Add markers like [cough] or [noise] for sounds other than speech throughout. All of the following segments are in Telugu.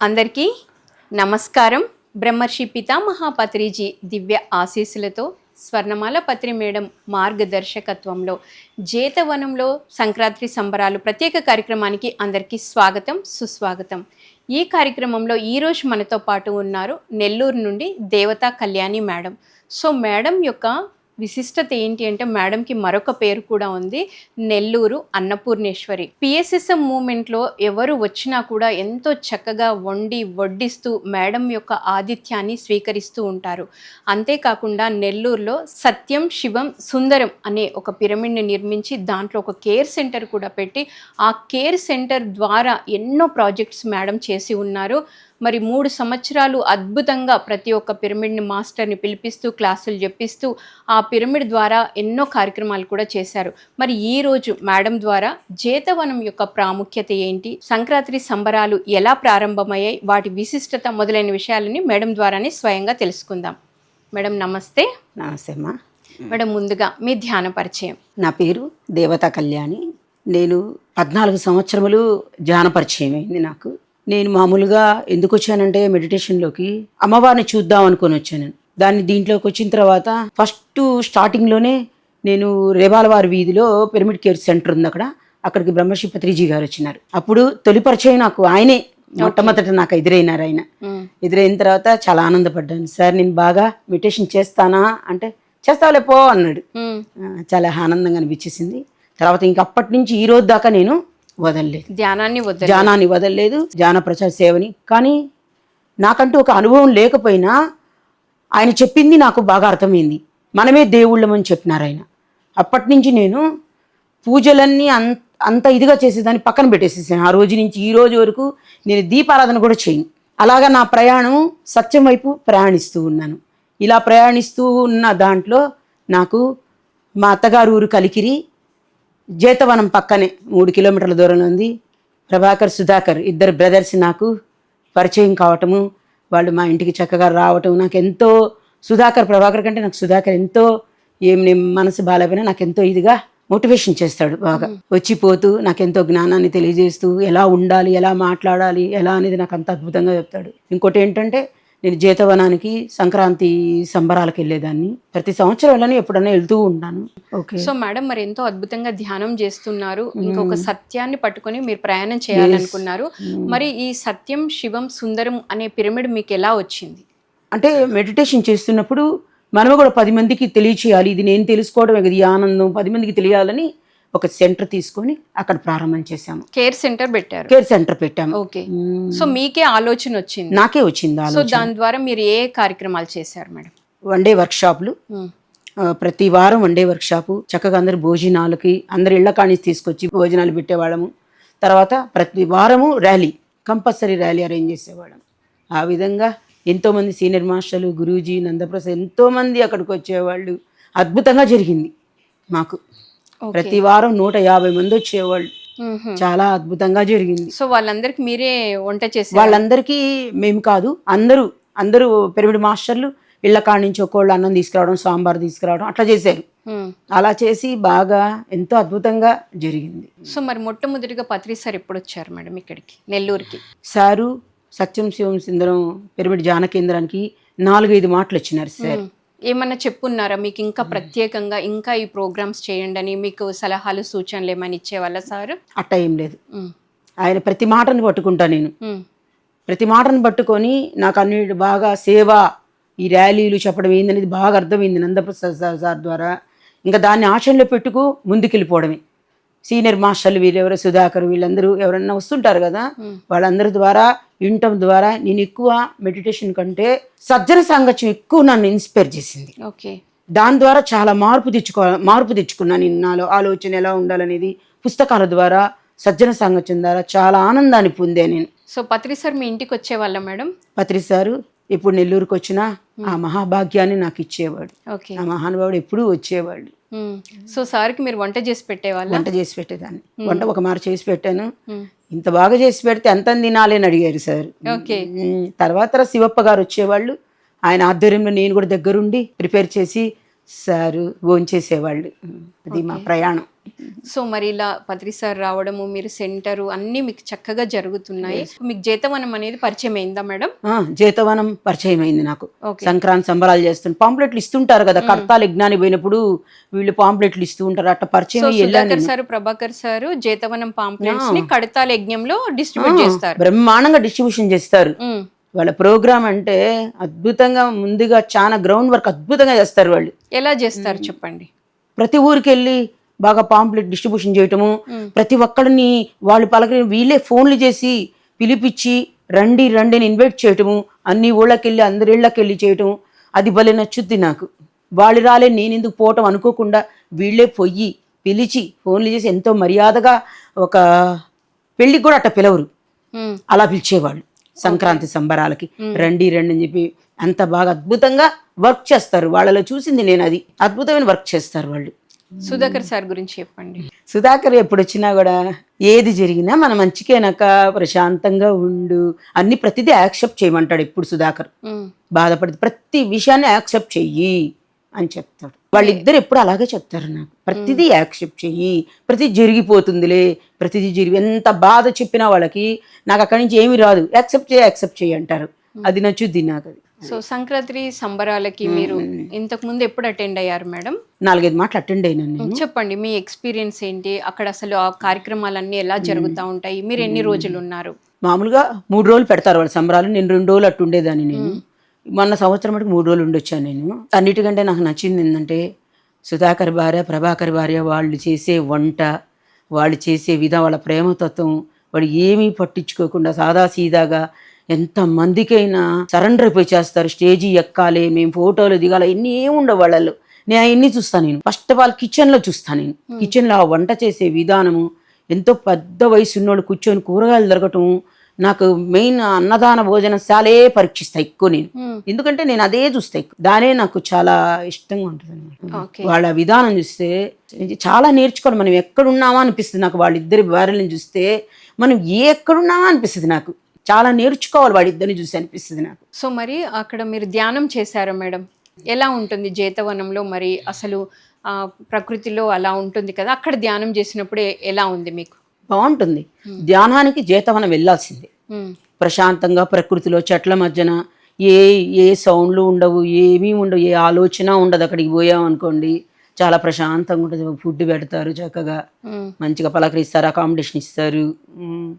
అందరికీ నమస్కారం. బ్రహ్మర్షి పితామహాపత్రిజీ దివ్య ఆశీస్సులతో స్వర్ణమాల పత్రి మేడం మార్గదర్శకత్వంలో జేతవనంలో సంక్రాంతి సంబరాలు ప్రత్యేక కార్యక్రమానికి అందరికీ స్వాగతం సుస్వాగతం. ఈ కార్యక్రమంలో ఈరోజు మనతో పాటు ఉన్నారు నెల్లూరు నుండి దేవతా కళ్యాణి మేడం. సో మేడం యొక్క విశిష్టత ఏంటి అంటే మేడంకి మరొక పేరు కూడా ఉంది నెల్లూరు అన్నపూర్ణేశ్వరి. పిఎస్ఎస్ఎం మూమెంట్లో ఎవరు వచ్చినా కూడా ఎంతో చక్కగా వండి వడ్డిస్తూ మేడం యొక్క ఆతిథ్యాన్ని స్వీకరిస్తూ ఉంటారు. అంతేకాకుండా నెల్లూరులో సత్యం శివం సుందరం అనే ఒక పిరమిడ్ని నిర్మించి దాంట్లో ఒక కేర్ సెంటర్ కూడా పెట్టి ఆ కేర్ సెంటర్ ద్వారా ఎన్నో ప్రాజెక్ట్స్ మేడం చేసి ఉన్నారు. మరి మూడు సంవత్సరాలు అద్భుతంగా ప్రతి ఒక్క పిరమిడ్ని మాస్టర్ని పిలిపిస్తూ క్లాసులు చెప్పిస్తూ ఆ పిరమిడ్ ద్వారా ఎన్నో కార్యక్రమాలు కూడా చేశారు. మరి ఈ రోజు మేడం ద్వారా జేతవనం యొక్క ప్రాముఖ్యత ఏంటి? సంక్రాంతి సంబరాలు ఎలా ప్రారంభమయ్యాయి? వాటి విశిష్టత మొదలైన విషయాలని మేడం ద్వారానే స్వయంగా తెలుసుకుందాం. మేడం నమస్తే. నమస్తే అమ్మా. మేడం ముందుగా మీ ధ్యాన పరిచయం. నా పేరు దేవతా కళ్యాణి. నేను పద్నాలుగు సంవత్సరములు ధ్యాన పరిచయం అయింది నాకు. నేను మామూలుగా ఎందుకు వచ్చానంటే మెడిటేషన్లోకి అమ్మవారిని చూద్దాం అనుకొని వచ్చాను. దాన్ని దీంట్లోకి వచ్చిన తర్వాత ఫస్ట్ స్టార్టింగ్లోనే నేను రేబాలవారి వీధిలో పిరమిడ్ కేర్ సెంటర్ ఉంది అక్కడ. అక్కడికి బ్రహ్మశ్రీ పత్రిజీ గారు వచ్చినారు. అప్పుడు తొలి పరిచయం నాకు ఆయనే. మొట్టమొదట నాకు ఎదురైనారు ఆయన. ఎదురైన తర్వాత చాలా ఆనందపడ్డాను. సార్ నేను బాగా మెడిటేషన్ చేస్తానా? అంటే చేస్తావులే పో అన్నాడు. చాలా ఆనందంగా అనిపించేసింది. తర్వాత ఇంక అప్పటి నుంచి ఈ రోజు దాకా నేను వదలలేదు. ధ్యానాన్ని ధ్యానాన్ని వదలలేదు ధ్యాన ప్రచార సేవని. కానీ నాకంటూ ఒక అనుభవం లేకపోయినా ఆయన చెప్పింది నాకు బాగా అర్థమైంది. మనమే దేవుళ్ళమని చెప్పినారు ఆయన. అప్పటి నుంచి నేను పూజలన్నీ అంత అంత ఇదిగా చేసేదాన్ని పక్కన పెట్టేసేసాను. ఆ రోజు నుంచి ఈ రోజు వరకు నేను దీపారాధన కూడా చేయను. అలాగా నా ప్రయాణం సత్యం వైపు ప్రయాణిస్తూ ఉన్నాను. ఇలా ప్రయాణిస్తూ ఉన్న దాంట్లో నాకు మా అత్తగారు ఊరు కలికిరి జేతవనం పక్కనే మూడు కిలోమీటర్ల దూరంలో ఉంది. ప్రభాకర్ సుధాకర్ ఇద్దరు బ్రదర్స్ నాకు పరిచయం కావటము వాళ్ళు మా ఇంటికి చక్కగా రావటం నాకు ఎంతో సుధాకర్ ప్రభాకర్ కంటే నాకు సుధాకర్ ఎంతో ఏం నేను మనసు బాగాలేకపోయినా నాకు ఎంతో ఇదిగా మోటివేషన్ చేస్తాడు బాగా. వచ్చిపోతూ నాకు ఎంతో జ్ఞానాన్ని తెలియజేస్తూ ఎలా ఉండాలి ఎలా మాట్లాడాలి ఎలా అనేది నాకు అంత అద్భుతంగా చెప్తాడు. ఇంకోటి ఏంటంటే నేను జీతవనానికి సంక్రాంతి సంబరాలకు వెళ్ళేదాన్ని. ప్రతి సంవత్సరం వెళ్ళని ఎప్పుడైనా వెళ్తూ ఉంటాను. ఓకే. సో మేడం మరి ఎంతో అద్భుతంగా ధ్యానం చేస్తున్నారు. ఇంకొక సత్యాన్ని పట్టుకొని మీరు ప్రయాణం చేయాలనుకున్నారు. మరి ఈ సత్యం శివం సుందరం అనే పిరమిడ్ మీకు ఎలా వచ్చింది? అంటే మెడిటేషన్ చేస్తున్నప్పుడు మనము కూడా పది మందికి తెలియచేయాలి. ఇది నేను తెలుసుకోవడం ఇది ఆనందం. పది మందికి తెలియాలని ఒక సెంటర్ తీసుకొని అక్కడ ప్రారంభం చేశాము. కేర్ సెంటర్ పెట్టారు. కేర్ సెంటర్ పెట్టాము. ఓకే. సో మీకే ఆలోచన వచ్చింది? నాకే వచ్చింది సో ఆలోచన. దాని ద్వారా మీరు ఏ కార్యక్రమాలు చేశారు మేడం? వన్ డే వర్క్షాప్లు మ్మ్. ఆ, ప్రతి వారం వన్ డే వర్క్షాపు చక్కగా అందరు భోజనాలకి అందరు ఇళ్ళ కాణి తీసుకొచ్చి భోజనాలు పెట్టేవాళ్ళము. తర్వాత ప్రతి వారము ర్యాలీ కంపల్సరీ ర్యాలీ అరేంజ్ చేసేవాళ్ళం. ఆ విధంగా ఎంతోమంది సీనియర్ మాస్టర్లు గురూజీ నందప్రసాద్ ఎంతోమంది అక్కడికి వచ్చేవాళ్ళు. అద్భుతంగా జరిగింది మాకు. ప్రతి వారం నూట యాభై మంది వచ్చేవాళ్ళు. చాలా అద్భుతంగా జరిగింది. సో వాళ్ళందరికి మీరే వంట చేశారు వాళ్ళందరికీ మేము కాదు అందరూ అందరూ పిరమిడ్ మాస్టర్లు ఇళ్ళ కాడ నుంచి ఒక్కోళ్ళు అన్నం తీసుకురావడం సాంబార్ తీసుకురావడం అట్లా చేశారు. అలా చేసి బాగా ఎంతో అద్భుతంగా జరిగింది. సో మరి మొట్టమొదటిగా పత్రి సార్ ఎప్పుడు వచ్చారు మేడం ఇక్కడికి నెల్లూరుకి? సారు సత్యం శివం సుందరం పిరమిడ్ ధ్యాన కేంద్రానికి నాలుగైదు మాటలు వచ్చినారు సార్. ఏమన్నా చెప్పున్నారా? మీకు ఇంకా ప్రత్యేకంగా ఇంకా ఈ ప్రోగ్రామ్స్ చేయండి అని మీకు సలహాలు సూచనలు ఏమైనా ఇచ్చేవాళ్ళ సార్? అట్ట ఏం లేదు. ఆయన ప్రతి మాటను పట్టుకుంటా నేను. ప్రతి మాటను పట్టుకొని నాకు అన్ని బాగా సేవ ఈ ర్యాలీలు చెప్పడం ఏందనేది బాగా అర్థమైంది నందప్రసాద్ సార్ ద్వారా. ఇంకా దాన్ని ఆచరణలో పెట్టుకు ముందుకెళ్ళిపోవడమే. సీనియర్ మాస్టర్లు వీళ్ళెవరో సుధాకర్ వీళ్ళందరూ ఎవరన్నా వస్తుంటారు కదా వాళ్ళందరి ద్వారా వినటం ద్వారా నేను ఎక్కువ మెడిటేషన్ కంటే సజ్జన సాంగత్యం ఎక్కువ నన్ను ఇన్స్పైర్ చేసింది. ఓకే. దాని ద్వారా చాలా మార్పు తెచ్చుకో మార్పు తెచ్చుకున్నాను నేను నాలో. ఆలోచన ఎలా ఉండాలనేది పుస్తకాల ద్వారా సజ్జన సాంగత్యం ద్వారా చాలా ఆనందాన్ని పొందే నేను. సో పత్రి సార్ మీ ఇంటికి వచ్చేవాళ్ళ మేడం? పత్రి సారు ఎప్పుడు నెల్లూరుకు వచ్చినా ఆ మహాభాగ్యాన్ని నాకు ఇచ్చేవాడు. ఓకే. ఆ మహానుభావుడు ఎప్పుడూ వచ్చేవాడు. సో సార్కి మీరు వంట చేసి పెట్టేవాళ్ళ? వంట చేసి పెట్టేదాన్ని. వంట ఒక మారు చేసి పెట్టాను. ఇంత బాగా చేసి పెడితే ఎంత తినాలి అని అడిగారు సార్. ఓకే. తర్వాత శివప్ప గారు వచ్చేవాళ్ళు. ఆయన ఆధ్వర్యంలో నేను కూడా దగ్గరుండి ప్రిపేర్ చేసి సారు భోంచేసేవాళ్ళు. అది మా ప్రయాణం. సో మరి ఇలా పత్రి సార్ రావడము మీరు సెంటరు అన్నీ మీకు చక్కగా జరుగుతున్నాయి. మీకు జీతవనం అనేది పరిచయం అయిందా మేడం జీతవనం పరిచయం అయింది నాకు సంక్రాంతి సంబరాలు చేస్తుంటే పాంప్లెట్లు ఇస్తుంటారు కదా కర్తాలు యజ్ఞానికి పోయినప్పుడు వీళ్ళు పాంప్లెట్లు ఇస్తూ ఉంటారు. అట్ట పరిచయం సుధాకర్. సార్ ప్రభాకర్ సార్ జీతవనం పాంప్లెట్స్ని కడతాల యజ్ఞంలో డిస్ట్రిబ్యూట్ చేస్తారు. బ్రహ్మాండంగా డిస్ట్రిబ్యూషన్ చేస్తారు. వాళ్ళ ప్రోగ్రామ్ అంటే అద్భుతంగా ముందుగా చాలా గ్రౌండ్ వర్క్ అద్భుతంగా చేస్తారు వాళ్ళు. ఎలా చేస్తారు చెప్పండి? ప్రతి ఊరికి వెళ్ళి బాగా పాంప్లెట్ డిస్ట్రిబ్యూషన్ చేయటము. ప్రతి ఒక్కడిని వాళ్ళు పలకరి వీళ్ళే ఫోన్లు చేసి పిలిపించి రండి రండి అని ఇన్వైట్ చేయటము అన్ని ఊళ్ళకి వెళ్ళి అందరి ఇళ్ళకి వెళ్ళి చేయటము అది భలే నచ్చుద్ది నాకు. వాళ్ళు రాలే నేను ఎందుకు పోవటం అనుకోకుండా వీళ్ళే పొయ్యి పిలిచి ఫోన్లు చేసి ఎంతో మర్యాదగా ఒక పెళ్ళికి కూడా అట్ట పిలవరు. అలా పిలిచేవాళ్ళు. సంక్రాంతి సంబరాలకి. రండి రండి అని చెప్పి అంత బాగా అద్భుతంగా వర్క్ చేస్తారు. వాళ్ళలో చూసింది నేను అది. అద్భుతమైన వర్క్ చేస్తారు వాళ్ళు. సుధాకర్ సార్ గురించి చెప్పండి. సుధాకర్ ఎప్పుడు వచ్చినా కూడా ఏది జరిగినా మన మంచికేనాక ప్రశాంతంగా ఉండు. అన్ని ప్రతిదీ యాక్సెప్ట్ చేయమంటాడు ఎప్పుడు సుధాకర్. బాధపడి ప్రతి విషయాన్ని యాక్సెప్ట్ చెయ్యి. అని చెప్తాడు. వాళ్ళిద్దరు ఎప్పుడు అలాగే చెప్తారు నాకు. ప్రతిదీ యాక్సెప్ట్ చెయ్యి ప్రతి జరిగిపోతుందిలే ప్రతిదీ జరిగి ఎంత బాధ చెప్పినా వాళ్ళకి నాకు అక్కడి నుంచి ఏమీ రాదు. యాక్సెప్ట్ చేయి యాక్సెప్ట్ చేయి అంటారు. అది నచ్చుద్ది నాకు అది. సో సంక్రాంతి సంబరాలకి మీరు ఇంతకు ముందు ఎప్పుడు అటెండ్ అయ్యారు మేడం? నాలుగైదు మాటలు అటెండ్ అయినాను నేను. చెప్పండి మీ ఎక్స్పీరియన్స్ ఏంటి? అక్కడ అసలు ఆ కార్యక్రమాలన్నీ ఎలా జరుగుతూ ఉంటాయి? మీరు ఎన్ని రోజులు ఉన్నారు? మామూలుగా మూడు రోజులు పెడతారు వాళ్ళ సంబరాలు. నేను రెండు రోజులు అట్టు ఉండేదాన్ని నేను మొన్న సంవత్సరం మటుకు మూడు రోజులు ఉండొచ్చాను నేను. అన్నిటికంటే నాకు నచ్చింది ఏంటంటే సుధాకర్ భార్య ప్రభాకర్ భార్య వాళ్ళు చేసే వంట వాళ్ళు చేసే విధం వాళ్ళ ప్రేమతత్వం వాళ్ళు ఏమీ పట్టించుకోకుండా సాదాసీదాగా ఎంత మందికైనా సరెండర్ అయిపోయి చేస్తారు. స్టేజీ ఎక్కాలి మేము ఫోటోలు దిగాలి ఇన్ని ఏమి ఉండవు వాళ్ళలో నేను అవన్నీ చూస్తాను నేను. ఫస్ట్ ఆఫ్ ఆల్ కిచెన్లో చూస్తాను నేను. కిచెన్లో ఆ వంట చేసే విధానము ఎంతో పెద్ద వయసు ఉన్నోళ్ళు కూర్చొని కూరగాయలు దొరకటం నాకు మెయిన్ అన్నదాన భోజనశాలే పరీక్షిస్తా ఎక్కువ నేను. మ్మ్. ఎందుకంటే నేను అదే చూస్తా ఎక్కువ. దానే నాకు చాలా ఇష్టంగా ఉంటుంది అనమాట వాళ్ళ విధానం చూస్తే చాలా నేర్చుకోవాలి. మనం ఎక్కడున్నామా అనిపిస్తుంది నాకు. వాళ్ళిద్దరి భార్యలను చూస్తే మనం ఏ ఎక్కడున్నామా అనిపిస్తుంది నాకు. చాలా నేర్చుకోవాలి వాళ్ళిద్దరిని చూసి అనిపిస్తుంది నాకు. సో మరి అక్కడ మీరు ధ్యానం చేశారా మేడం? ఎలా ఉంటుంది జేతవనంలో మరి? అసలు ప్రకృతిలో అలా ఉంటుంది కదా. అక్కడ ధ్యానం చేసినప్పుడు ఎలా ఉంది మీకు? బాగుంటుంది. ధ్యానానికి జీతవనం వెళ్ళాల్సిందే. ప్రశాంతంగా ప్రకృతిలో చెట్ల మధ్యన ఏ ఏ సౌండ్లు ఉండవు ఏమీ ఉండవు ఏ ఆలోచన ఉండదు అక్కడికి పోయామనుకోండి. చాలా ప్రశాంతంగా ఉంటుంది. ఫుడ్ పెడతారు చక్కగా. మంచిగా పలకరిస్తారు అకామిడేషన్ ఇస్తారు.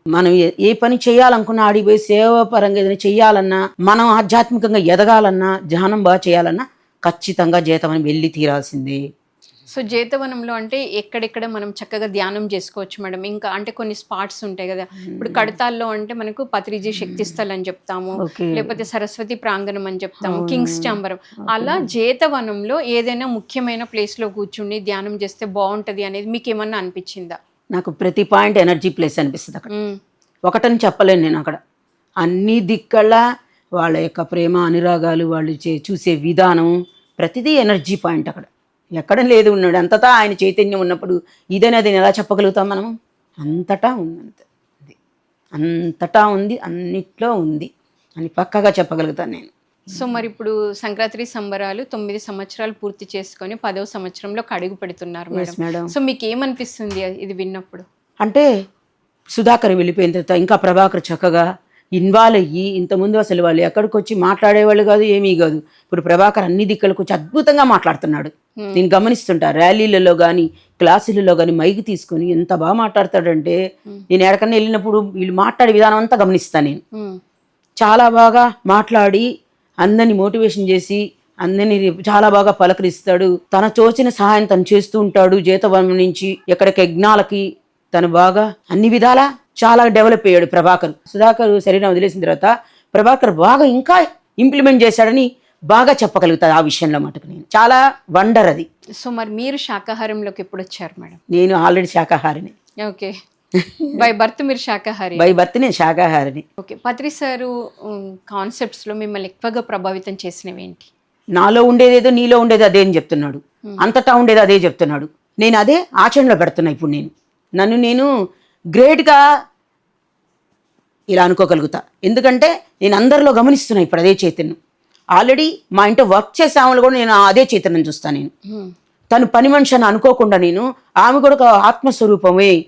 మనం ఏ- పని చేయాలనుకున్నా ఆడికి పోయి సేవ పరంగా ఏదైనా చేయాలన్నా మనం ఆధ్యాత్మికంగా ఎదగాలన్నా ధ్యానం బాగా చేయాలన్నా ఖచ్చితంగా జీతం వెళ్ళి తీరాల్సిందే. సో జేతవనంలో అంటే ఎక్కడెక్కడ మనం చక్కగా ధ్యానం చేసుకోవచ్చు మేడం. ఇంకా అంటే కొన్ని స్పాట్స్ ఉంటాయి కదా. ఇప్పుడు కడతాల్లో అంటే మనకు పత్రిజీ శక్తి స్థల్ అని చెప్తాము. లేకపోతే సరస్వతి ప్రాంగణం అని చెప్తాము. కింగ్స్ చాంబరం అలా జేతవనంలో ఏదైనా ముఖ్యమైన ప్లేస్లో కూర్చుని ధ్యానం చేస్తే బాగుంటది అనేది మీకు ఏమన్నా అనిపించిందా? నాకు ప్రతి పాయింట్ ఎనర్జీ ప్లేస్ అనిపిస్తుంది అక్కడ. ఒకటని చెప్పలేను నేను అక్కడ. అన్ని దిక్కల వాళ్ళ యొక్క ప్రేమ అనురాగాలు వాళ్ళు చే చూసే విధానం ప్రతిదీ ఎనర్జీ పాయింట్ అక్కడ. ఎక్కడ లేదు ఉన్నాడు. అంతటా ఆయన చైతన్యం ఉన్నప్పుడు ఇదైనా అది ఎలా చెప్పగలుగుతాం మనం అంతటా ఉంది అంతే అది. అంతటా ఉంది అన్నిట్లో ఉంది అని పక్కగా చెప్పగలుగుతాను నేను. సో మరి ఇప్పుడు సంక్రాంతి సంబరాలు తొమ్మిది సంవత్సరాలు పూర్తి చేసుకొని పదవ సంవత్సరంలో అడుగు పెడుతున్నారు మేడం. సో మీకు ఏమనిపిస్తుంది ఇది విన్నప్పుడు? అంటే సుధాకర్ వెళ్ళిపోయిన తర్వాత ఇంకా ప్రభాకర్ చక్కగా ఇన్వాల్వ్ అయ్యి ఇంతకుముందు అసలు వాళ్ళు ఎక్కడికి వచ్చి మాట్లాడేవాళ్ళు కాదు ఏమీ కాదు ఇప్పుడు ప్రభాకర్ అన్ని దిక్కులకు వచ్చి అద్భుతంగా మాట్లాడుతున్నాడు. నేను గమనిస్తుంటా ర్యాలీలలో కానీ క్లాసులలో కానీ మైక్ తీసుకొని ఎంత బాగా మాట్లాడతాడంటే. నేను ఎక్కడికన్నా వెళ్ళినప్పుడు వీళ్ళు మాట్లాడే విధానం అంతా గమనిస్తాను నేను. చాలా బాగా మాట్లాడి అందరిని మోటివేషన్ చేసి అందరిని చాలా బాగా పలకరిస్తాడు తన తోచిన సహాయం తను చేస్తూ ఉంటాడు జీతవనం నుంచి ఎక్కడికి యజ్ఞాలకి తను బాగా అన్ని విధాలా చాలా డెవలప్ అయ్యాడు ప్రభాకర్. సుధాకర్ శరీరం వదిలేసిన తర్వాత ప్రభాకర్ బాగా ఇంకా ఇంప్లిమెంట్ చేశాడని బాగా చెప్పగలుగుతాడు ఆ విషయంలో మటుకు నేను. చాలా వండర్ అది. సో మరి మీరు శాకాహారంలోకి ఎప్పుడు వచ్చారు మేడం? నేను ఆల్రెడీ శాకాహారిని. ఓకే. బై బర్త్ మీరు శాకాహారి. బై బర్త్ నేను శాకాహారిని. ఓకే. పత్రి సారు కాన్సెప్ట్స్లో మిమ్మల్ని ఎక్కువగా ప్రభావితం చేసినవి ఏంటి? నాలో ఉండేదేదో నీలో ఉండేది అదే అని చెప్తున్నాడు. అంతటా ఉండేది అదే చెప్తున్నాడు. నేను అదే ఆచరణలో పెడుతున్నా ఇప్పుడు నేను. నన్ను నేను గ్రేట్గా ఇలా అనుకోగలుగుతా. ఎందుకంటే నేను అందరిలో గమనిస్తున్నా ఇప్పుడు అదే చైతన్యం. ఆల్రెడీ మా ఇంట్లో వర్క్ చేసే ఆమెలు కూడా నేను అదే చైతన్యం చూస్తాను నేను. మ్మ్. తను పని మనిషి అని అనుకోకుండా నేను ఆమె కూడా ఒక ఆత్మస్వరూపమే.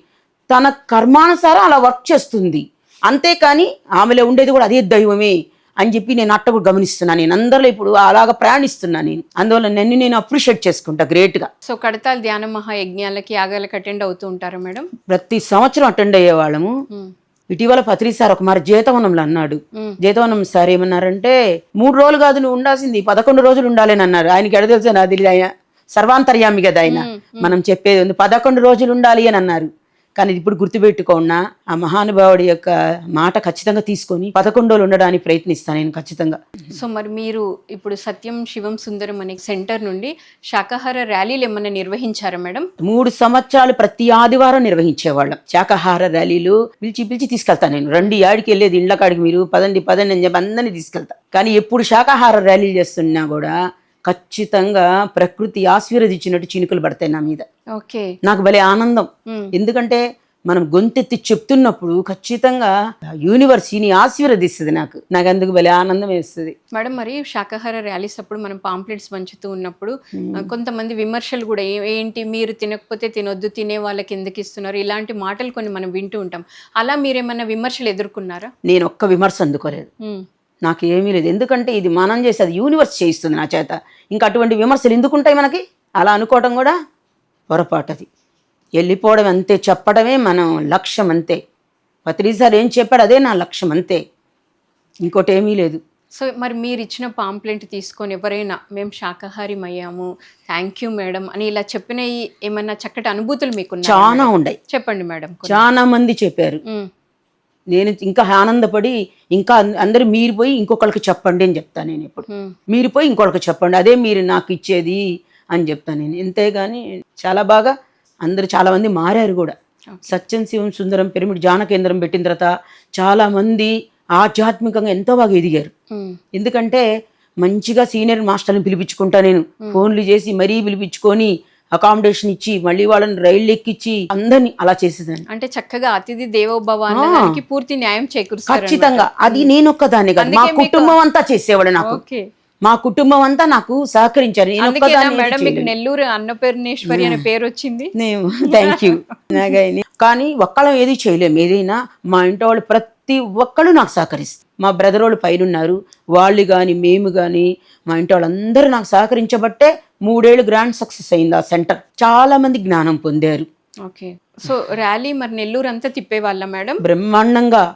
తన కర్మానుసారం అలా వర్క్ చేస్తుంది. అంతేకాని ఆమెలో ఉండేది కూడా అదే దైవమే. అని చెప్పి నేను అట్ట కూడా గమనిస్తున్నాను నేను. అందరిలో ఇప్పుడు అలాగ ప్రయాణిస్తున్నా నేను. అందువల్ల నన్ను నేను అప్రిషియేట్ చేసుకుంటా గ్రేట్గా సో కడతాల ధ్యాన మహాయజ్ఞాలకి యాగాలకి అటెండ్ అవుతూ ఉంటారా మేడం? ప్రతి సంవత్సరం అటెండ్ అయ్యేవాళ్ళము మ్మ్. ఇటీవల పత్రి సార్ ఒక మరి జీతవనంలో అన్నాడు. మ్మ్. జీతవనం సార్ ఏమన్నారంటే మూడు రోజులు కాదు నువ్వు ఉండాల్సింది పదకొండు రోజులు ఉండాలని అన్నారు. ఆయనకి ఎడ తెలుసు నాది ఆయన. సర్వాంతర్యామి కదా ఆయన. మనం చెప్పేది ఉంది పదకొండు రోజులు ఉండాలి అని అన్నారు. కానీ ఇప్పుడు గుర్తుపెట్టుకున్నా ఆ మహానుభావుడి యొక్క మాట ఖచ్చితంగా తీసుకొని పదకొండు రోజులు ఉండడానికి ప్రయత్నిస్తాను నేను ఖచ్చితంగా. సో మరి మీరు ఇప్పుడు సత్యం శివం సుందరం అనే సెంటర్ నుండి శాకాహార ర్యాలీలు ఏమైనా నిర్వహించారా మేడం? మూడు సంవత్సరాలు ప్రతి ఆదివారం నిర్వహించేవాళ్ళం శాకాహార ర్యాలీలు. పిలిచి పిలిచి తీసుకెళ్తాను నేను. రెండు యాడికి వెళ్ళేది ఇళ్ళ కాడికి మీరు. పదండి పదండి అని చెప్పి అందరినీ తీసుకెళ్తా. కానీ ఎప్పుడు శాకాహార ర్యాలీలు చేస్తున్నా కూడా ఖచ్చితంగా ప్రకృతి ఆశీర్వదించినట్టు చినుకులు పడతాయి నా మీద. ఓకే. నాకు భలే ఆనందం. ఎందుకంటే మనం గొంతెత్తి చెప్తున్నప్పుడు ఖచ్చితంగా యూనివర్సిటీని ఆశీర్వదిస్తుంది నాకు. నాకు అందుకు భలే ఆనందం వేస్తుంది. మేడం మరి శాకాహార ర్యాలీస్ అప్పుడు మనం పాంప్లెట్స్ పంచుతూ ఉన్నప్పుడు కొంతమంది విమర్శలు కూడా ఏంటి? మీరు తినకపోతే తినొద్దు తినే వాళ్ళకి ఎందుకు ఇస్తున్నారు? ఇలాంటి మాటలు కొన్ని మనం వింటూ ఉంటాం. అలా మీరేమన్నా విమర్శలు ఎదుర్కొన్నారా? నేను ఒక్క విమర్శ అందుకోలేదు. నాకు ఏమీ లేదు. ఎందుకంటే ఇది మనం చేసేది యూనివర్స్ చేయిస్తుంది నా చేత. ఇంకా అటువంటి విమర్శలు ఎందుకుంటాయి మనకి? అలా అనుకోవటం కూడా పొరపాటు అది వెళ్ళిపోవడం అంతే చెప్పడమే మనం లక్ష్యం అంతే. పత్రిసారి ఏం చెప్పాడు? అదే నా లక్ష్యం అంతే. ఇంకోటి ఏమీ లేదు. సో మరి మీరు ఇచ్చిన పాంప్లెంట్ తీసుకొని ఎవరైనా మేము శాకాహారం అయ్యాము థ్యాంక్ యూ మేడం అని ఇలా చెప్పిన ఏమన్నా చక్కటి అనుభూతులు మీకు చాలా ఉన్నాయి చెప్పండి మేడం. చాలా మంది చెప్పారు. నేను ఇంకా ఆనందపడి ఇంకా అందరూ మీరు పోయి ఇంకొకరికి చెప్పండి అని చెప్తాను నేను ఇప్పుడు. మీరు పోయి ఇంకొకరికి చెప్పండి. అదే మీరు నాకు ఇచ్చేది అని చెప్తాను నేను. అంతేగాని చాలా బాగా అందరూ చాలా మంది మారారు కూడా. సత్యం శివం సుందరం పిరమిడ్ జాన కేంద్రం పెట్టిన తర్వాత చాలా మంది ఆధ్యాత్మికంగా ఎంతో బాగా ఎదిగారు. ఎందుకంటే మంచిగా సీనియర్ మాస్టర్ని పిలిపించుకుంటా నేను. ఫోన్లు చేసి మరీ పిలిపించుకొని అకామిడేషన్ ఇచ్చి మళ్ళీ వాళ్ళని రైళ్ళు ఎక్కించి అందరినీ అలా చేసేదాన్ని. అంటే చక్కగా అతిథి దేవోభవ పూర్తి న్యాయం చేకూరుస్తారు ఖచ్చితంగా. అది నేను ఒక్కదాన్ని కాదు. మా కుటుంబం అంతా చేసేవాడు నాకు. మా కుటుంబం అంతా నాకు సహకరించారు. మేడం మీకు. నెల్లూరు అన్నపూర్ణేశ్వరి అనే పేరు వచ్చింది థ్యాంక్ యూ. కానీ ఒక్కళ్ళం ఏది చేయలేము ఏదైనా మా ఇంట్లో వాళ్ళు ప్రతి ఒక్కళ్ళు నాకు సహకరిస్తారు. మా బ్రదర్ వాళ్ళు పైన ఉన్నారు వాళ్ళు కానీ మేము కానీ మా ఇంటి వాళ్ళందరూ నాకు సహకరించబట్టే మూడేళ్ళు గ్రాండ్ సక్సెస్ అయింది ఆ సెంటర్ చాలా మంది జ్ఞానం పొందారు. ఓకే. సో ర్యాలీ మరి నెల్లూరు అంతా తిప్పేవాళ్ళ మేడం? బ్రహ్మాండంగా.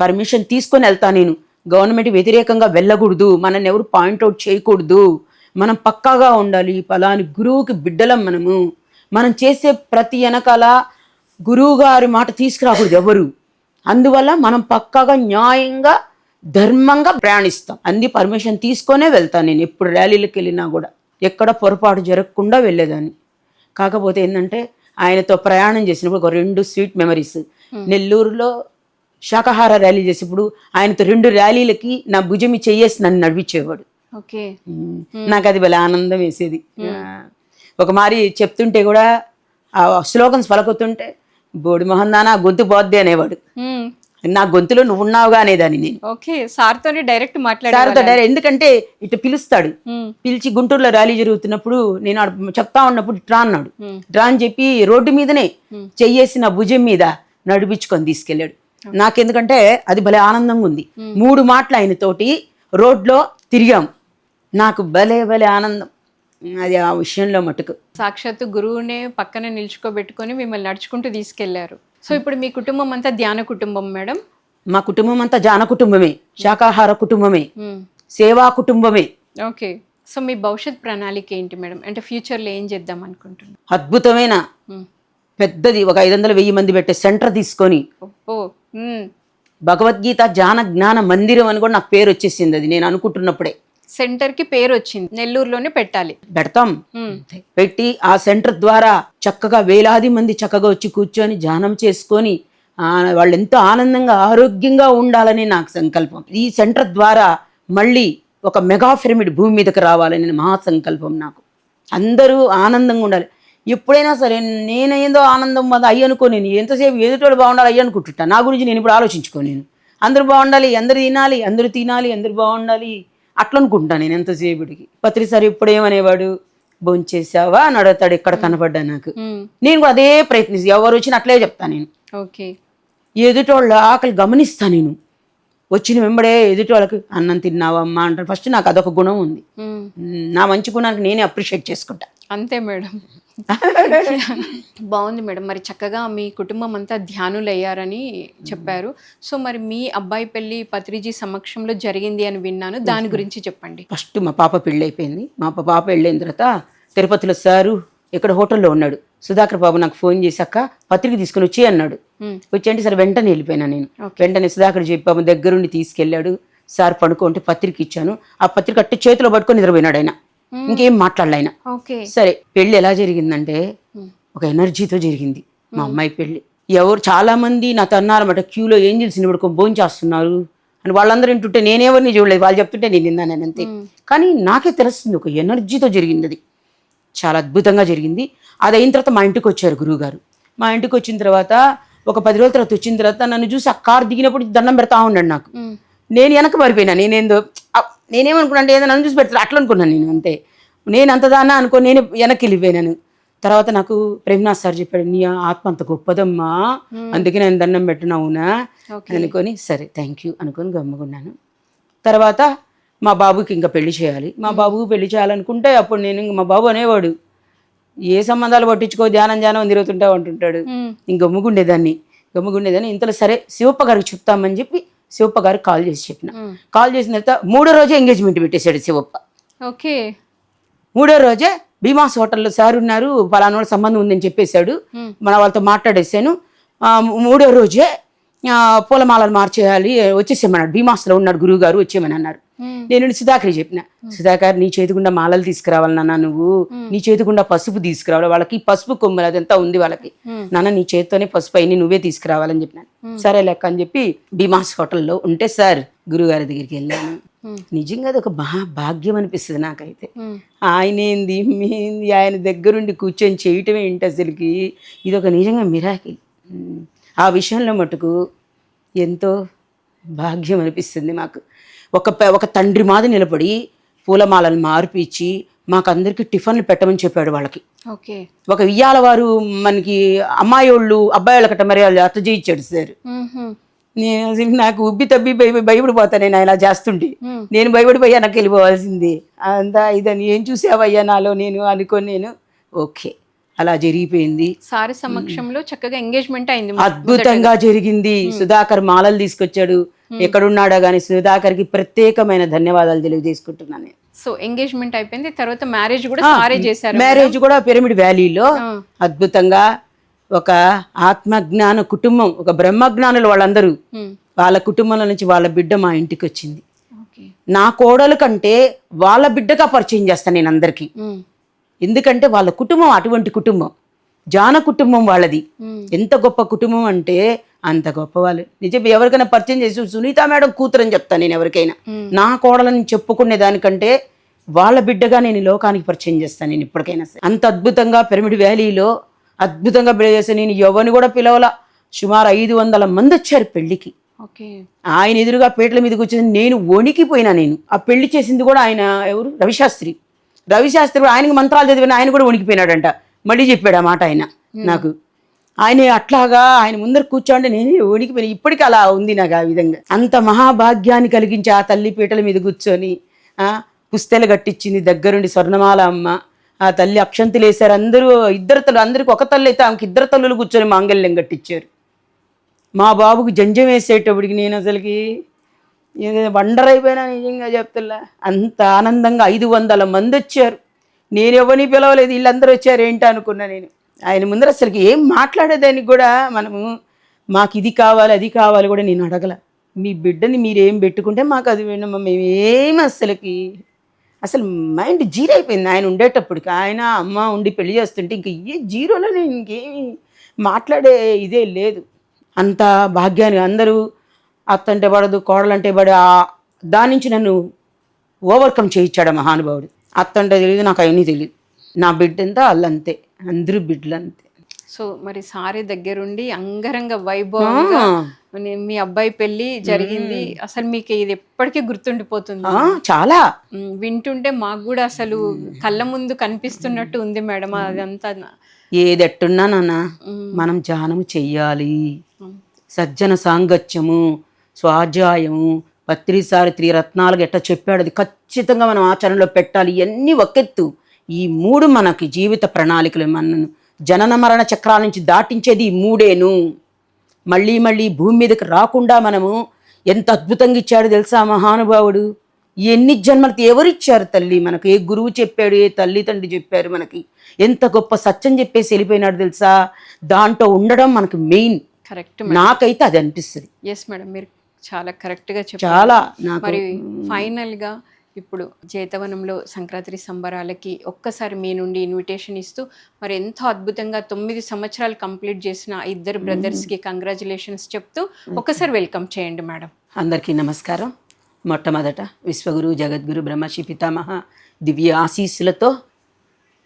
పర్మిషన్ తీసుకొని వెళ్తా నేను. గవర్నమెంట్ వ్యతిరేకంగా వెళ్ళకూడదు. మనల్ని ఎవరు పాయింట్అవుట్ చేయకూడదు. మనం పక్కాగా ఉండాలి. పలాని గురువుకి బిడ్డలం మనము. మనం చేసే ప్రతి వెనకాల గురువు గారి మాట తీసుకురాకూడదు ఎవరు. అందువల్ల మనం పక్కాగా న్యాయంగా ధర్మంగా ప్రయాణిస్తాం. అంది పర్మిషన్ తీసుకొనే వెళ్తాను నేను. ఎప్పుడు ర్యాలీలకు వెళ్ళినా కూడా. ఎక్కడ పొరపాటు జరగకుండా వెళ్ళేదాన్ని. కాకపోతే ఏంటంటే ఆయనతో ప్రయాణం చేసినప్పుడు ఒక రెండు స్వీట్ మెమరీస్. నెల్లూరులో శాకాహార ర్యాలీ చేసేప్పుడు ఆయనతో రెండు ర్యాలీలకి నా భుజమి చెయ్యేసి నన్ను నడిపించేవాడు. నాకు అది భలే ఆనందం వేసేది. ఒక మారి చెప్తుంటే కూడా ఆ స్లోగన్స్ పలుకుతుంటే బోడి మొహన్ దానా గొంతు పోద్ది అనేవాడు. నా గొంతులో నువ్వు ఉన్నావుగా అనేదాన్ని నేను. ఓకే సార్తోనే డైరెక్ట్ మాట్లాడారు సార్తో డైరెక్ట్ ఎందుకంటే ఇటు పిలుస్తాడు. పిలిచి గుంటూరులో ర్యాలీ జరుగుతున్నప్పుడు నేను చెప్తా ఉన్నప్పుడు డ్రా అన్నాడు. డ్రా అని చెప్పి రోడ్డు మీదనే చెయ్యేసి నా భుజం మీద నడిపించుకొని తీసుకెళ్ళాడు. నాకెందుకంటే అది భలే ఆనందంగా ఉంది. మూడు మాటలు ఆయన తోటి రోడ్లో తిరిగాం. నాకు భలే భలే ఆనందం. అది ఆ విషయంలో మటుకు. సాక్షాత్తు గురువునే పక్కన నిల్చుకోబెట్టుకొని మిమ్మల్ని నడుచుకుంటూ తీసుకెళ్ళారు. సో ఇప్పుడు మీ కుటుంబం అంతా ధ్యాన కుటుంబం మేడం? మా కుటుంబం అంతా జాన కుటుంబమే శాకాహార కుటుంబమే. సేవా కుటుంబమే. ఓకే. సో మీ భవిష్యత్ ప్రణాళిక ఏంటి మేడం? అంటే ఫ్యూచర్లో ఏం చేద్దాం అనుకుంటున్నాం అద్భుతమైన పెద్దది ఒక ఐదు వందల వెయ్యి మంది పెట్టే సెంటర్ తీసుకొని ఓ. భగవద్గీత జాన జ్ఞాన మందిరం అని కూడా నాకు పేరు వచ్చేసింది అది నేను అనుకుంటున్నప్పుడే. సెంటర్కి పేరు వచ్చింది. నెల్లూరులోనే పెట్టాలి. పెడతాం. పెట్టి ఆ సెంటర్ ద్వారా చక్కగా వేలాది మంది చక్కగా వచ్చి కూర్చొని ధ్యానం చేసుకొని వాళ్ళు ఎంతో ఆనందంగా ఆరోగ్యంగా ఉండాలని నాకు సంకల్పం. ఈ సెంటర్ ద్వారా మళ్ళీ ఒక మెగా పిరమిడ్ భూమి మీదకి రావాలని మహా సంకల్పం నాకు. అందరూ ఆనందంగా ఉండాలి. ఎప్పుడైనా సరే నేనేందో ఆనందం మీద అయ్యి అనుకో నేను ఎంతసేపు ఎదుటోడు బాగుండాలి అయ్యి అనుకుంటుంటా. నా గురించి నేను ఇప్పుడు ఆలోచించుకో నేను. అందరూ బాగుండాలి అందరూ తినాలి అందరూ తినాలి అందరూ బాగుండాలి. అట్లా అనుకుంటా నేను ఎంతసేపటికి పత్రిసారి ఇప్పుడు ఏమనేవాడు భోంచేసావా అని అడుగుతాడు ఎక్కడ కనపడ్డా నాకు. నేను కూడా అదే ప్రయత్నిస్తాను ఎవరు వచ్చినా అట్లే చెప్తాను నేను. ఓకే. ఎదుటోళ్ళ ఆకలి గమనిస్తా నేను. వచ్చిన వెంబడే ఎదుటోళ్ళకి అన్నం తిన్నావా అమ్మా? అంటారు. ఫస్ట్ నాకు అదొక గుణం ఉంది. నా మంచి గుణానికి నేనే అప్రిషియేట్ చేసుకుంటా. అంతే మేడం. [laughs] బాగుంది మేడం. మరి చక్కగా మీ కుటుంబం అంతా ధ్యానులు అయ్యారని చెప్పారు. సో మరి మీ అబ్బాయి పెళ్ళి పత్రిజీ సమక్షంలో జరిగింది అని విన్నాను. దాని గురించి చెప్పండి. ఫస్ట్ మా పాప పెళ్ళి అయిపోయింది మా పాప వెళ్ళిన తర్వాత తిరుపతిలో సారు ఇక్కడ హోటల్లో ఉన్నాడు. సుధాకర్ బాబు నాకు ఫోన్ చేశాక పత్రిక తీసుకుని వచ్చి అన్నాడు. ఉమ్, వచ్చి అంటే సరే వెంటనే వెళ్ళిపోయినా నేను. వెంటనే సుధాకర్ చెప్పాము దగ్గరుండి తీసుకెళ్ళాడు. సార్ పడుకుంటే పత్రిక ఇచ్చాను. ఆ పత్రిక అట్టి చేతిలో పట్టుకొని నిద్రపోయినాడు ఆయన. ఇంకేం మాట్లాడలే ఆయన. ఓకే. సరే పెళ్ళి ఎలా జరిగిందంటే ఒక ఎనర్జీతో జరిగింది. మా అమ్మాయి పెళ్ళి. ఎవరు చాలా మంది నాతో అన్నారన్నమాట క్యూలో ఏంజిల్స్ నిలబడుకొని భోజనం చేస్తున్నారు అని వాళ్ళందరూ వింటుంటే నేనేవరిని చూడలేదు. వాళ్ళు చెప్తుంటే నేను విన్నాను నేను అంతే. కానీ నాకే తెలుస్తుంది ఒక ఎనర్జీతో జరిగింది అది చాలా అద్భుతంగా జరిగింది. అది అయిన తర్వాత మా ఇంటికి వచ్చారు గురువుగారు. మా ఇంటికి వచ్చిన తర్వాత ఒక పది రోజుల తర్వాత వచ్చిన తర్వాత నన్ను చూసి ఆ కారు దిగినప్పుడు దండం పెడతా ఉన్నాడు నాకు. నేను వెనక పడిపోయినా నేనేందో నేనేమనుకున్నా అంటే ఏదో నన్ను చూసి పెడతాడు అట్లా అనుకున్నాను నేను అంతే. నేను అంతదానా అనుకో నేను వెనక్కి వెళ్ళిపోయినాను. తర్వాత నాకు ప్రేమనాథ్ సార్ చెప్పాడు నీ ఆత్మ అంత గొప్పదమ్మా. అందుకే నేను దండం పెట్టిన అవునా? ఓకే. అనుకొని సరే థ్యాంక్ యూ అనుకొని గమ్ముకున్నాను. తర్వాత మా బాబుకి ఇంకా పెళ్ళి చేయాలి. మా బాబుకి పెళ్ళి చేయాలనుకుంటే అప్పుడు నేను ఇంక మా బాబు అనేవాడు. ఏ సంబంధాలు పట్టించుకో ధ్యానం ధ్యానం తిరుగుతుంటావు అంటుంటాడు ఇంక గమ్ముగుండేదాన్ని. గమ్ముగుండేదాన్ని. ఇంతలో సరే శివప్ప గారికి చెప్తామని చెప్పి శివప్ప గారికి కాల్ చేసి చెప్పిన. కాల్ చేసిన తర్వాత మూడో రోజే ఎంగేజ్మెంట్ పెట్టేశాడు శివప్ప. ఓకే. మూడో రోజే భీమాస్ హోటల్లో సార్ ఉన్నారు ఫలానా వాళ్ళ సంబంధం ఉందని చెప్పేశాడు. మన వాళ్ళతో మాట్లాడేశాను. ఆ, మూడో రోజే ఆ, పూలమాలలు మార్చేయాలి వచ్చేసేమన్నాడు. భీమాస్లో ఉన్నాడు గురువు గారు వచ్చేయమని అన్నారు. నేను సుధాకర్ చెప్పిన సుధాకర్ నీ చేతిగుండా మాలలు తీసుకురావాలి నాన్న నువ్వు. నీ చేతిగుండా పసుపు తీసుకురావాలి. వాళ్ళకి పసుపు కొమ్ములు అదంతా ఉంది వాళ్ళకి. నాన్న నీ చేతితోనే పసుపు అయ్యి నువ్వే తీసుకురావాలని చెప్పినాను. సరే లెక్క అని చెప్పి భీమాస్ హోటల్లో ఉంటే సార్ గురుగారి దగ్గరికి వెళ్ళాను. నిజంగా అది ఒక మహా భాగ్యం అనిపిస్తుంది నాకైతే. ఆయన ఏంది మీంది ఆయన దగ్గరుండి కూర్చొని చేయటం ఏంటి అసలుకి? ఇది ఒక నిజంగా మిరాకిల్. ఆ విషయంలో మటుకు ఎంతో భాగ్యం అనిపిస్తుంది మాకు. ఒక ఒక తండ్రి మాది నిలబడి పూలమాలను మార్పిచ్చి మాకందరికి టిఫిన్లు పెట్టమని చెప్పాడు వాళ్ళకి. ఓకే. ఒక ఇయ్యాల వారు మనకి అమ్మాయి వాళ్ళు అబ్బాయి వాళ్ళకట మరి వాళ్ళు అత్త చేయించాడు సార్. నాకు ఉబ్బి తబ్బి భయ భయపడిపోతాను నేను ఇలా చేస్తుంటే. ఉమ్, నేను భయపడిపోయా నాకు వెళ్ళిపోవాల్సింది. అంతా ఇదని ఏం చూసావయ్యా నాలో నేను అనుకొని నేను. ఓకే. అలా జరిగిపోయింది. సారి సమక్షంలో చక్కగా ఎంగేజ్మెంట్ అయింది అద్భుతంగా జరిగింది. సుధాకర్ మాలలు తీసుకొచ్చాడు. ఎక్కడున్నాడో కానీ సుధాకర్కి ప్రత్యేకమైన ధన్యవాదాలు తెలియజేసుకుంటున్నాను నేను. సో ఎంగేజ్మెంట్ అయిపోయింది. తర్వాత మ్యారేజ్ కూడా సారే చేశారు మ్యారేజ్ కూడా పిరమిడ్ వ్యాలీలో అద్భుతంగా ఒక ఆత్మజ్ఞాన కుటుంబం ఒక బ్రహ్మజ్ఞానులు వాళ్ళందరూ వాళ్ళ కుటుంబంలో నుంచి వాళ్ళ బిడ్డ మా ఇంటికి వచ్చింది. నా కోడలు కంటే వాళ్ళ బిడ్డగా పరిచయం చేస్తాను నేను అందరికీ. ఎందుకంటే వాళ్ళ కుటుంబం అటువంటి కుటుంబం. జాన కుటుంబం వాళ్ళది. ఎంత గొప్ప కుటుంబం అంటే అంత గొప్ప వాళ్ళు. నిజం ఎవరికైనా పరిచయం చేసి సునీత మేడం కూతురు అని చెప్తాను నేను ఎవరికైనా. నా కోడలని చెప్పుకునే దానికంటే వాళ్ళ బిడ్డగా నేను లోకానికి పరిచయం చేస్తాను నేను ఇప్పటికైనా సరే. అంత అద్భుతంగా పిరమిడ్ వ్యాలీలో అద్భుతంగా బిల్డ్ చేస్తాను నేను ఎవరిని కూడా పిలవల. సుమారు ఐదు వందల మంది వచ్చారు పెళ్ళికి ఓకే. ఆయన ఎదురుగా పీటల మీదకి వచ్చింది నేను వణికిపోయినా నేను. ఆ పెళ్ళి చేసింది కూడా ఆయన ఎవరు? రవిశాస్త్రి. రవిశాస్త్రి కూడా ఆయనకి మంత్రాలు చదివిన ఆయన కూడా వణికిపోయినాడంట. మళ్ళీ చెప్పాడు ఆ మాట ఆయన నాకు. ఆయన అట్లాగా ఆయన ముందర కూర్చోండి నేను వణికిపోయినా. ఇప్పటికీ అలా ఉంది నాకు ఆ విధంగా. అంత మహాభాగ్యాన్ని కలిగించి ఆ తల్లి పీటల మీద కూర్చొని పుస్తెలు కట్టించింది దగ్గరుండి స్వర్ణమాల అమ్మ. ఆ తల్లి అక్షంతులు వేశారు. అందరూ ఇద్దరు తల్లు అందరికి ఒక తల్లి అయితే ఆమెకి ఇద్దరు తల్లులు కూర్చొని మాంగళ్యం కట్టించారు. మా బాబుకి జంజం వేసేటప్పటికి నేను అసలుకి వండర్ అయిపోయినా నిజంగా చెప్తున్నా. అంత ఆనందంగా ఐదు వందల మంది వచ్చారు. నేను ఎవరిని పిలవలేదు. వీళ్ళందరూ వచ్చారు. ఏంటి అనుకున్నా నేను. ఆయన ముందర అసలుకి ఏం మాట్లాడేదానికి కూడా మనము మాకు ఇది కావాలి అది కావాలి కూడా నేను అడగల. మీ బిడ్డని మీరేం పెట్టుకుంటే మాకు అది వినమ్మా మేమేం అసలుకి అసలు మైండ్ జీరో అయిపోయింది ఆయన ఉండేటప్పటికి ఆయన అమ్మ ఉండి పెళ్ళి చేస్తుంటే ఇంక ఏ జీరోలో నేను ఇంకేమి మాట్లాడే ఇదే లేదు. అంత భాగ్యాన్ని అందరూ అత్తంటే పడదు కోడలంటే పడు ఆ- దాని నుంచి నన్ను ఓవర్కమ్ చేయించాడు ఆ మహానుభావుడు. అత్తంటే తెలియదు నాకు అవన్నీ తెలియదు నా బిడ్డ ఎంత వాళ్ళంతే అందరూ బిడ్డలు అంతే సో మరి సారీ దగ్గరుండి అంగరంగ వైభవంగా నే- మీ అబ్బాయి పెళ్ళి జరిగింది. అసలు మీకు ఇది ఎప్పటికీ గుర్తుండిపోతుంది? చాలా. వింటుంటే మాకు కూడా అసలు కళ్ళ ముందు కనిపిస్తున్నట్టు ఉంది మేడం అదంతా. ఏదెట్టున్నా నాన్న మనం ధ్యానము చెయ్యాలి. సజ్జన సాంగత్యము స్వాధ్యాయము పత్రిసారి త్రిరత్నాలు ఎట్ట చెప్పాడు? అది ఖచ్చితంగా మనం ఆచరణలో పెట్టాలి. ఇవన్నీ ఒకెత్తు. ఈ మూడు మనకి జీవిత ప్రణాళికలు. మన జనన మరణ చక్రాల నుంచి దాటించేది ఈ మూడేను. మళ్ళీ మళ్ళీ భూమి మీదకి రాకుండా మనము ఎంత అద్భుతంగా ఇచ్చాడు తెలుసా మహానుభావుడు? ఎన్ని జన్మలకి ఎవరిచ్చారు తల్లి? మనకు ఏ గురువు చెప్పాడు? ఏ తల్లి తండ్రి చెప్పారు మనకి? ఎంత గొప్ప సత్యం చెప్పేసి వెళ్ళిపోయినాడు తెలుసా? దాంట్లో ఉండడం మనకు మెయిన్. కరెక్ట్ నాకైతే అది అనిపిస్తుంది. ఎస్ మేడం మీరు చాలా కరెక్ట్గా చెప్పారు. చాలా మరి ఫైనల్గా ఇప్పుడు జేతవనంలో సంక్రాంతి సంబరాలకి ఒక్కసారి మీ నుండి ఇన్విటేషన్ ఇస్తూ మరి ఎంతో అద్భుతంగా తొమ్మిది సంవత్సరాలు కంప్లీట్ చేసిన ఇద్దరు బ్రదర్స్కి కంగ్రాచులేషన్స్ చెప్తూ ఒక్కసారి వెల్కమ్ చేయండి మేడం. అందరికీ నమస్కారం. మొట్టమొదట విశ్వగురు జగద్గురు బ్రహ్మశ్రీ పితామహ దివ్య ఆశీస్సులతో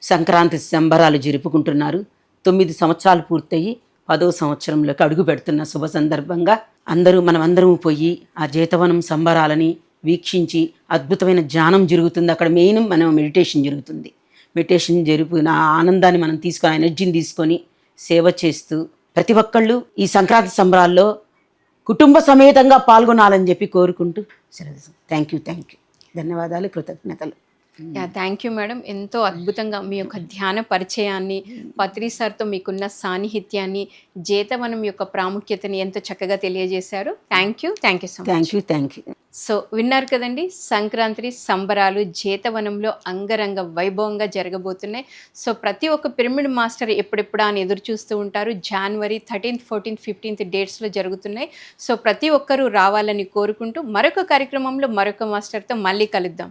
సంక్రాంతి సంబరాలు జరుపుకుంటున్నారు. తొమ్మిది సంవత్సరాలు పూర్తయి పదో సంవత్సరంలోకి అడుగు పెడుతున్న శుభ సందర్భంగా అందరూ మనం అందరం పోయి ఆ జేతవనం సంబరాలని వీక్షించి అద్భుతమైన ధ్యానం జరుగుతుంది. అక్కడ మెయిన్ మనం మెడిటేషన్ జరుగుతుంది. మెడిటేషన్ జరుపుకున్న ఆ ఆనందాన్ని మనం తీసుకొని ఎనర్జీని తీసుకొని సేవ చేస్తూ ప్రతి ఒక్కళ్ళు ఈ సంక్రాంతి సంబరాల్లో కుటుంబ సమేతంగా పాల్గొనాలని చెప్పి కోరుకుంటూ సెలవు థ్యాంక్ యూ థ్యాంక్ యూ ధన్యవాదాలు కృతజ్ఞతలు. యా థ్యాంక్ యూ మేడం ఎంతో అద్భుతంగా మీ యొక్క ధ్యాన పరిచయాన్ని పత్రి సార్తో మీకున్న సాన్నిహిత్యాన్ని జేతవనం యొక్క ప్రాముఖ్యతని ఎంతో చక్కగా తెలియజేశారు. Thank you thank you so thank you thank you so విన్నారు కదండి సంక్రాంతి సంబరాలు జేతవనంలో అంగరంగ వైభవంగా జరగబోతున్నాయి. సో ప్రతి ఒక్క పిరమిడ్ మాస్టర్ ఎప్పుడెప్పుడా అని ఎదురు చూస్తూ ఉంటారు. జనవరి థర్టీన్త్ ఫోర్టీన్త్ ఫిఫ్టీన్త్ డేట్స్లో జరుగుతున్నాయి. సో ప్రతి ఒక్కరూ రావాలని కోరుకుంటూ మరొక కార్యక్రమంలో మరొక మాస్టర్తో మళ్ళీ కలుద్దాం.